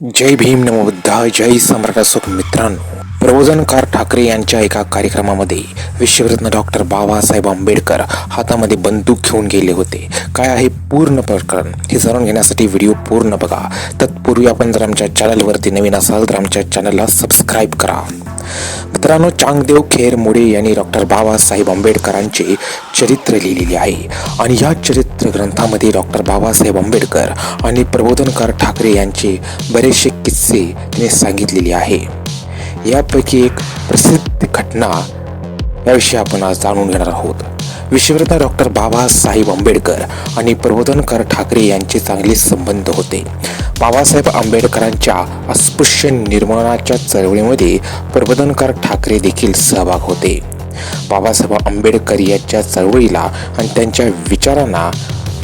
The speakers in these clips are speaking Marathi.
जय भीम नमबुद्धा जय सम्राट असोक मित्रांनो. प्रबोधनकार ठाकरे यांच्या एका कार्यक्रमामध्ये विश्वरत्न डॉक्टर बाबासाहेब आंबेडकर हातामध्ये बंदूक घेऊन गेले होते. काय आहे पूर्ण प्रकरण? हे जाणून घेण्यासाठी व्हिडिओ पूर्ण बघा. तत्पूर्वी आपण जर आमच्या चॅनलवरती नवीन असाल तर आमच्या चॅनलला सबस्क्राईब करा. मित्रांनो चांगदेव खेर मोडे यांनी डॉक्टर बाबासाहेब आंबेडकरांचे चरित्र लिहिलेले आहे. आणि या चरित्र ग्रंथामध्ये डॉक्टर बाबासाहेब आंबेडकर आणि प्रबोधनकार ठाकरे यांचे बरेचसे किस्से तिने सांगितलेले आहे. यापैकी एक प्रसिद्ध घटना याविषयी आपण आज जाणून घेणार आहोत. विश्वरत्न डॉक्टर बाबासाहेब आंबेडकर आणि प्रबोधनकर ठाकरे यांचे चांगले संबंध होते. बाबासाहेब आंबेडकरांच्या अस्पृश्य निर्माणाच्या चळवळीमध्ये प्रबोधनकर ठाकरे देखील सहभाग होते. बाबासाहेब आंबेडकर यांच्या चळवळीला आणि त्यांच्या विचारांना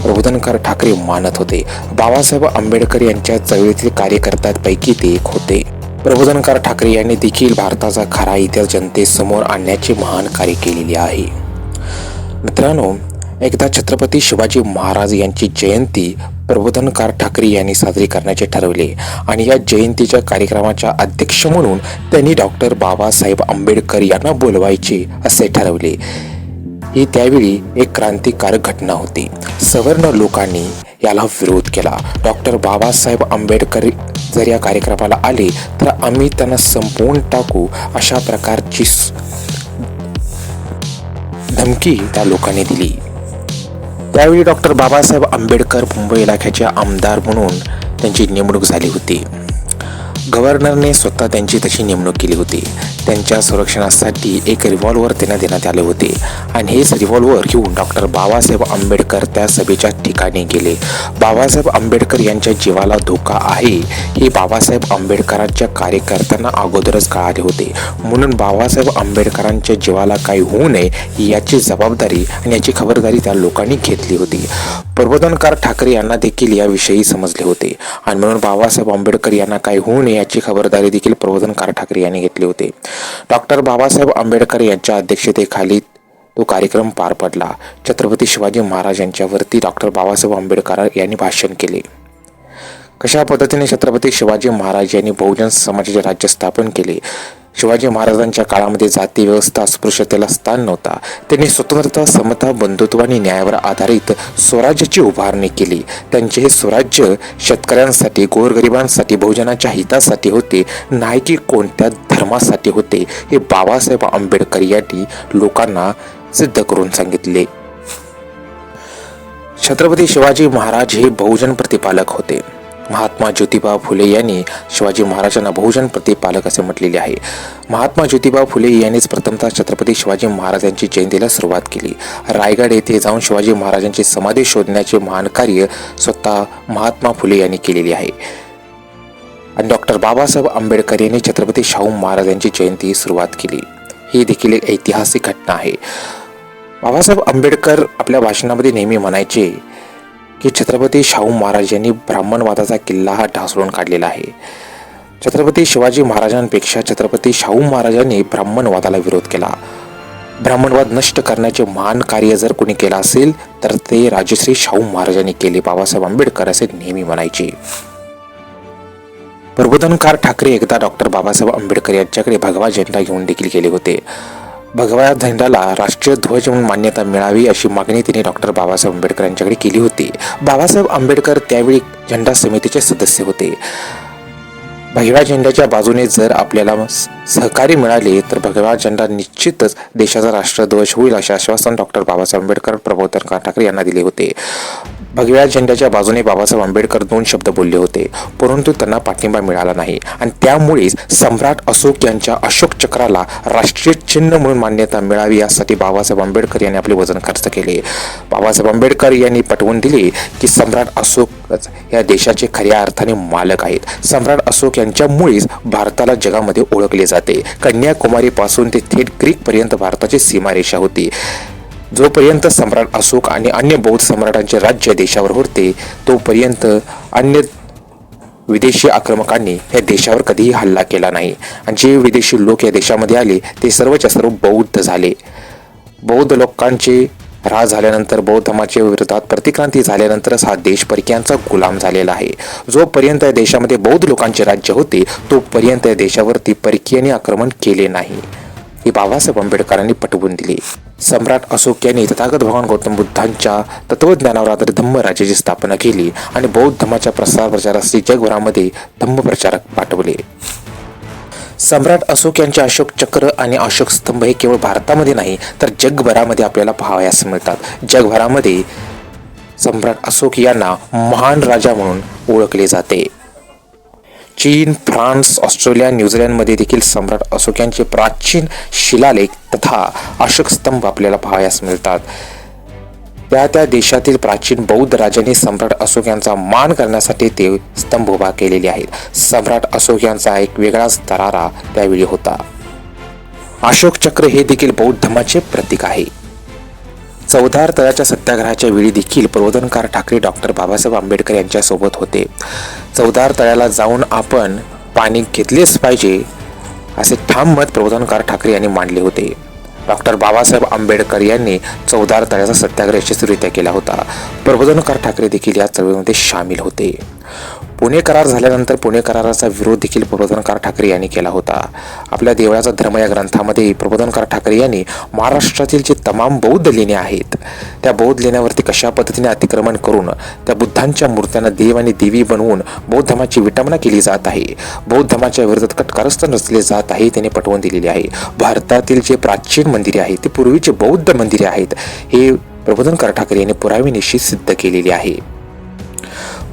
प्रबोधनकर ठाकरे मानत होते. बाबासाहेब आंबेडकर यांच्या चळवळीतील कार्यकर्त्यांपैकी ते एक होते. प्रबोधनकार ठाकरे यांनी देखील भारताचा खरा इतिहास जनतेसमोर आणण्याचे महान कार्य केलेले आहे. मित्रांनो एकदा छत्रपती शिवाजी महाराज यांची जयंती प्रबोधनकार ठाकरे यांनी साजरी करण्याचे ठरवले आणि या जयंतीच्या कार्यक्रमाच्या अध्यक्ष म्हणून त्यांनी डॉक्टर बाबासाहेब आंबेडकर यांना बोलवायचे असे ठरवले. ही त्यावेळी एक क्रांतिकारक घटना होती. सवर्ण लोकांनी याला विरोध केला. डॉक्टर बाबासाहेब आंबेडकर जर या कार्यक्रमाला आले तर आम्ही त्यांना संपवून टाकू अशा प्रकारची धमकी त्या लोकांनी दिली. त्यावेळी डॉक्टर बाबासाहेब आंबेडकर मुंबई इलाख्याचे आमदार म्हणून त्यांची नेमणूक झाली होती. गव्हर्नरने स्वतः त्यांची तशी नेमणूक केली होती. त्यांच्या संरक्षणासाठी एक रिव्हॉल्वर त्यांना देण्यात आले होते. आणि हेच रिव्हॉल्वर घेऊन डॉक्टर बाबासाहेब आंबेडकर त्या सभेच्या ठिकाणी गेले. बाबासाहेब आंबेडकर यांच्या जीवाला धोका आहे. हे बाबासाहेब आंबेडकरांच्या कार्यकर्त्यांना अगोदरच कळाले होते. म्हणून बाबासाहेब आंबेडकरांच्या जीवाला काही होऊ नये याची जबाबदारी आणि याची खबरदारी त्या लोकांनी घेतली होती. प्रबोधनकार ठाकरे यांना देखील याविषयी समजले होते. आणि म्हणून बाबासाहेब आंबेडकर यांना काही होऊ नये याची खबरदारी देखील प्रबोधनकार ठाकरे यांनी घेतली होती. डॉक्टर बाबासाहेब आंबेडकर यांच्या अध्यक्षतेखाली तो कार्यक्रम पार पडला. छत्रपती शिवाजी महाराज यांच्यावरती डॉक्टर बाबासाहेब आंबेडकर यांनी भाषण केले. कशा पद्धतीने छत्रपती शिवाजी महाराज यांनी बहुजन समाजाचे राज्य स्थापन केले? शिवाजी महाराजांच्या काळामध्ये जाती व्यवस्था अस्पृश्यतेला स्थान नव्हता. त्यांनी स्वतंत्रता समता बंधुत्व आणि न्यायावर आधारित स्वराज्याची उभारणी केली. त्यांचे हे स्वराज्य शेतकऱ्यांसाठी गोरगरिबांसाठी बहुजनाच्या हितासाठी होते. नाही की कोणत्या धर्मासाठी होते हे बाबासाहेब आंबेडकर यांनी लोकांना सिद्ध करून सांगितले. छत्रपती शिवाजी महाराज हे बहुजन प्रतिपालक होते. महात्मा ज्योतिबा फुले यांनी शिवाजी महाराजांना बहुजन प्रतिपालक असे म्हटलेले आहे. महात्मा ज्योतिबा फुले यांनीच प्रथमतः छत्रपती शिवाजी महाराजांची जयंतीला सुरुवात केली. रायगड येथे जाऊन शिवाजी महाराजांची समाधी शोधण्याचे महान कार्य स्वतः महात्मा फुले यांनी केलेले आहे. आणि डॉक्टर बाबासाहेब आंबेडकर यांनी छत्रपती शाहू महाराजांची जयंती सुरुवात केली. ही देखील एक ऐतिहासिक घटना आहे. बाबासाहेब आंबेडकर आपल्या भाषणामध्ये नेहमी म्हणायचे की छत्रपती शाहू महाराज यांनी ब्राह्मणवादाचा किल्ला हा ढासळून काढलेला आहे. छत्रपती शिवाजी महाराजांपेक्षा छत्रपती शाहू महाराजांनी ब्राह्मणवादाला विरोध केला. ब्राह्मणवाद नष्ट करण्याचे महान कार्य जर कोणी केलं असेल तर ते राजश्री शाहू महाराजांनी केले बाबासाहेब आंबेडकर असे नेहमी म्हणायचे. प्रबोधनकार ठाकरे एकदा डॉक्टर बाबासाहेब आंबेडकर यांच्याकडे भगवा झेंडा घेऊन देखील गेले होते. भगवा झेंड्याला राष्ट्रीय ध्वज म्हणून मान्यता मिळावी अशी मागणी तिने डॉक्टर बाबासाहेब आंबेडकर यांच्याकडे केली होती. बाबासाहेब आंबेडकर त्यावेळी झेंडा समितीचे सदस्य होते. भगव्या झेंड्याच्या बाजूने जर आपल्याला सहकारी मिळाले तर भगवा झेंडा निश्चितच देशाचा राष्ट्रध्वज होईल असे आश्वासन डॉक्टर बाबासाहेब आंबेडकर प्रबोधन ठाकरे यांना दिले होते. भगव्या झेंड्याच्या बाजूने बाबासाहेब आंबेडकर दोन शब्द बोलले होते परंतु त्यांना पाठिंबा मिळाला नाही. आणि त्यामुळेच सम्राट अशोक यांच्या अशोक चक्राला राष्ट्रीय चिन्ह म्हणून मान्यता मिळावी यासाठी बाबासाहेब आंबेडकर यांनी आपले वजन खर्च केले. बाबासाहेब आंबेडकर यांनी पटवून दिले की सम्राट अशोकच या देशाचे खऱ्या अर्थाने मालक आहेत. सम्राट अशोक यांच्यामुळेच भारताला जगामध्ये ओळखले जाते. कन्याकुमारीपासून ते थेट ग्रीकपर्यंत भारताची सीमारेषा होती. जोपर्यंत सम्राट अशोक आणि अन्य बौद्ध सम्राटांचे राज्य देशावर होते तोपर्यंत अन्य विदेशी आक्रमकांनी या देशावर कधीही हल्ला केला नाही. आणि जे विदेशी लोक या देशामध्ये आले ते सर्वच्या सर्व बौद्ध झाले. बौद्ध लोकांचे राज झाल्यानंतर बौद्ध धर्माच्या विरोधात प्रतिक्रांती झाल्यानंतरच हा देश परकीयांचा गुलाम झालेला आहे. जोपर्यंत या देशामध्ये बौद्ध लोकांचे राज्य होते तोपर्यंत या देशावरती परकीयांनी आक्रमण केले नाही. हे बाबासाहेब आंबेडकरांनी पटवून दिले. सम्राट अशोक यांनी तथागत भगवान गौतम बुद्धांच्या तत्वज्ञानावर आधारित धम्मराज्याची स्थापना केली आणि बौद्ध धर्माच्या प्रसार प्रचारासाठी जगभरामध्ये धम्मप्रचारक पाठवले. सम्राट अशोक यांचे अशोक चक्र आणि अशोक स्तंभ हे केवळ भारतामध्ये नाही तर जगभरामध्ये आपल्याला पाहावयास मिळतात. जगभरामध्ये सम्राट अशोक यांना महान राजा म्हणून ओळखले जाते. चीन फ्रान्स ऑस्ट्रेलिया न्यूझीलंडमध्ये देखील सम्राट अशोक यांचे प्राचीन शिलालेख तथा अशोक स्तंभ आपल्याला पाहावयास मिळतात. त्या त्या देशातील प्राचीन बौद्ध राजांनी सम्राट अशोक यांचा मान करण्यासाठी ते स्तंभ उभा केलेले आहेत. सम्राट अशोक यांचा एक वेगळाच दरारा त्यावेळी होता. अशोक चक्र हे देखील बौद्ध धर्माचे प्रतीक आहे. चौधार तळाच्या सत्याग्रहाच्या वेळी देखील प्रबोधनकार ठाकरे डॉक्टर बाबासाहेब आंबेडकर यांच्यासोबत होते. चौदार तळ्याला जाऊन आपण पाणी घेतलेच पाहिजे असे ठाम मत प्रबोधनकार ठाकरे यांनी मांडले होते. डॉक्टर बाबासाहेब आंबेडकर यांनी चौदार तळ्याचा सत्याग्रह यशस्वीरित्या केला होता. प्रबोधनकार ठाकरे देखील या चळवळीमध्ये सामील होते. पुणे करार झाल्यानंतर पुणे कराराचा विरोध देखील प्रबोधनकार ठाकरे यांनी केला होता. आपल्या देवळाचा धर्म या ग्रंथामध्ये प्रबोधनकार ठाकरे यांनी महाराष्ट्रातील जे तमाम बौद्ध लेण्या आहेत त्या बौद्ध लेण्यावरती कशा पद्धतीने अतिक्रमण करून त्या बुद्धांच्या मूर्त्यांना देव आणि देवी बनवून बौद्ध धर्माची विटंबना केली जात आहे बौद्ध धर्माच्या विरोधात कटकारस्थ रचले जात आहे त्याने पटवून दिलेली आहे. भारतातील जे प्राचीन मंदिरे आहेत ते पूर्वीचे बौद्ध मंदिरे आहेत हे प्रबोधनकार ठाकरे यांनी पुराव्यानिशी सिद्ध केलेली आहे.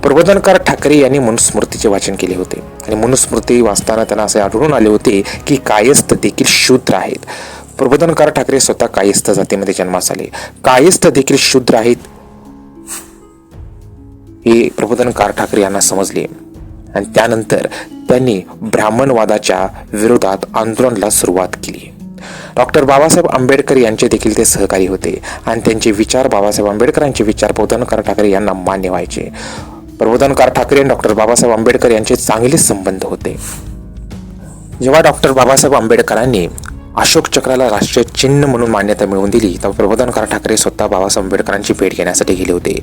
प्रबोधनकार ठाकरे यांनी मनुस्मृतीचे वाचन केले होते. आणि मनुस्मृती वाचताना त्यांना असे आढळून आले होते की कायस्थ देखील शूद्र आहेत. प्रबोधनकार ठाकरे स्वतः कायस्थ जातीमध्ये जन्मास आले. कायस्थ देखील शूद्र आहेत हे प्रबोधनकार ठाकरे यांना समजले. आणि त्यानंतर त्यांनी ब्राह्मणवादाच्या विरोधात आंदोलनाला सुरुवात केली. डॉक्टर बाबासाहेब आंबेडकर यांचे देखील ते सहकारी होते. आणि त्यांचे विचार बाबासाहेब आंबेडकरांचे विचार प्रबोधनकार ठाकरे यांना मान्य व्हायचे. प्रबोधनकार ठाकरे आणि डॉक्टर बाबासाहेब आंबेडकर यांचे चांगले संबंध होते. जेव्हा डॉक्टर बाबासाहेब आंबेडकरांनी अशोक चक्राला राष्ट्रीय चिन्ह म्हणून मान्यता मिळवून दिली तेव्हा प्रबोधनकार ठाकरे स्वतः बाबासाहेब आंबेडकरांची भेट घेण्यासाठी गेले होते.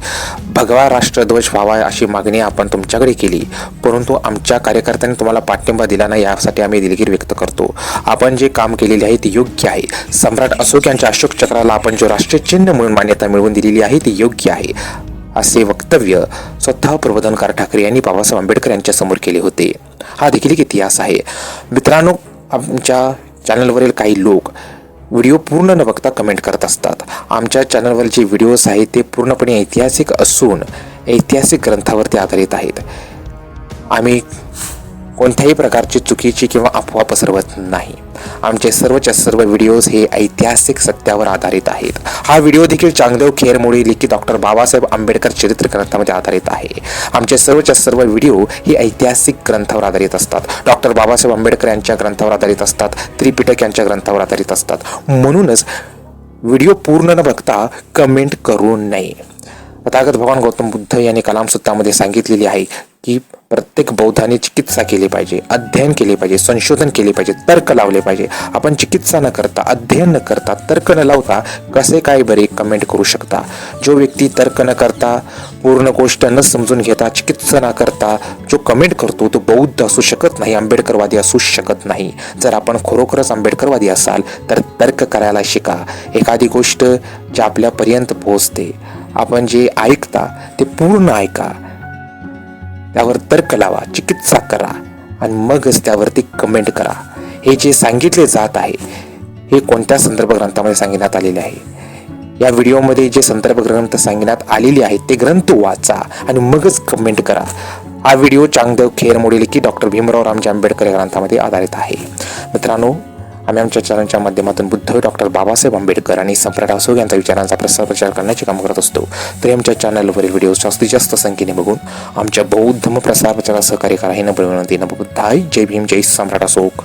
भगवा राष्ट्रध्वज व्हावा अशी मागणी आपण तुमच्याकडे केली परंतु आमच्या कार्यकर्त्यांनी तुम्हाला पाठिंबा दिला नाही यासाठी आम्ही दिलगीर व्यक्त करतो. आपण जे काम केलेले आहे ते योग्य आहे. सम्राट अशोक यांच्या अशोक चक्राला आपण जो राष्ट्रीय चिन्ह म्हणून मान्यता मिळवून दिलेली आहे ती योग्य आहे. असे वक्तव्य स्वतः प्रबोधनकार ठाकरे यांनी बाबासाहेब आंबेडकर यांच्या समोर केले होते. हा देखील एक इतिहास आहे. मित्रांनो आमच्या चॅनलवरील काही लोक व्हिडिओ पूर्ण न बघता कमेंट करत असतात. आमच्या चॅनलवर जे व्हिडिओज आहेत ते पूर्णपणे ऐतिहासिक असून ऐतिहासिक ग्रंथावरती आधारित आहेत. आम्ही कोणत्याही प्रकारची चुकीची किंवा अफवा पसरवत नाही. आमचे सर्वच्या सर्व व्हिडिओज हे ऐतिहासिक सत्यावर आधारित आहेत. हा व्हिडिओ देखील चांगदेव खेरमोडी लिखित डॉक्टर बाबासाहेब आंबेडकर चरित्र ग्रंथामध्ये आधारित आहे. आमचे सर्वच्या सर्व व्हिडिओ हे ऐतिहासिक ग्रंथावर आधारित असतात. डॉक्टर बाबासाहेब आंबेडकर यांच्या ग्रंथावर आधारित असतात. त्रिपिटक यांच्या ग्रंथावर आधारित असतात. म्हणूनच व्हिडिओ पूर्ण न बघता कमेंट करू नये. तथागत भगवान गौतम बुद्ध यांनी कलामसूत्रामध्ये सांगितलेली आहे की प्रत्येक बौद्धाने चिकित्सा केली पाहिजे अध्ययन केले पाहिजे संशोधन केले पाहिजे तर्क लावले पाहिजे. आपण चिकित्सा न करता अध्ययन न करता तर्क न लावता कसे काय बरे कमेंट करू शकता? जो व्यक्ती तर्क न करता पूर्ण गोष्ट न समजून घेता चिकित्सा न करता जो कमेंट करतो तो बौद्ध असू शकत नाही आंबेडकरवादी असू शकत नाही. जर आपण खरोखरच आंबेडकरवादी असाल तर तर्क करायला शिका. एखादी गोष्ट जी आपल्यापर्यंत पोहोचते आपण जे ऐकता ते पूर्ण ऐका. त्यावर तर्क लावा चिकित्सा करा आणि मगच त्यावरती कमेंट करा. हे जे सांगितले जात आहे हे कोणत्या संदर्भ ग्रंथामध्ये सांगण्यात आलेले आहे? या व्हिडिओमध्ये जे संदर्भ ग्रंथ सांगण्यात आलेले आहेत ते ग्रंथ वाचा आणि मगच कमेंट करा. हा व्हिडिओ चांगदेव खेर मोडील की डॉक्टर भीमराव रामजी आंबेडकर या ग्रंथामध्ये आधारित आहे. मित्रांनो आम्ही आमच्या चॅनलच्या माध्यमातून बुद्ध डॉक्टर बाबासाहेब आंबेडकर आणि सम्राट असो यांचा विचारांचा प्रसार प्रचार करण्याचे काम करत असतो. तरी आमच्या चॅनलवरील व्हिडिओ जास्तीत जास्त संख्येने बघून आमच्या बौद्ध प्रसार प्रचारात सहकार्य करा हे न विनंती. न बुद्धाय. जय भीम. जय सम्राट अशोक.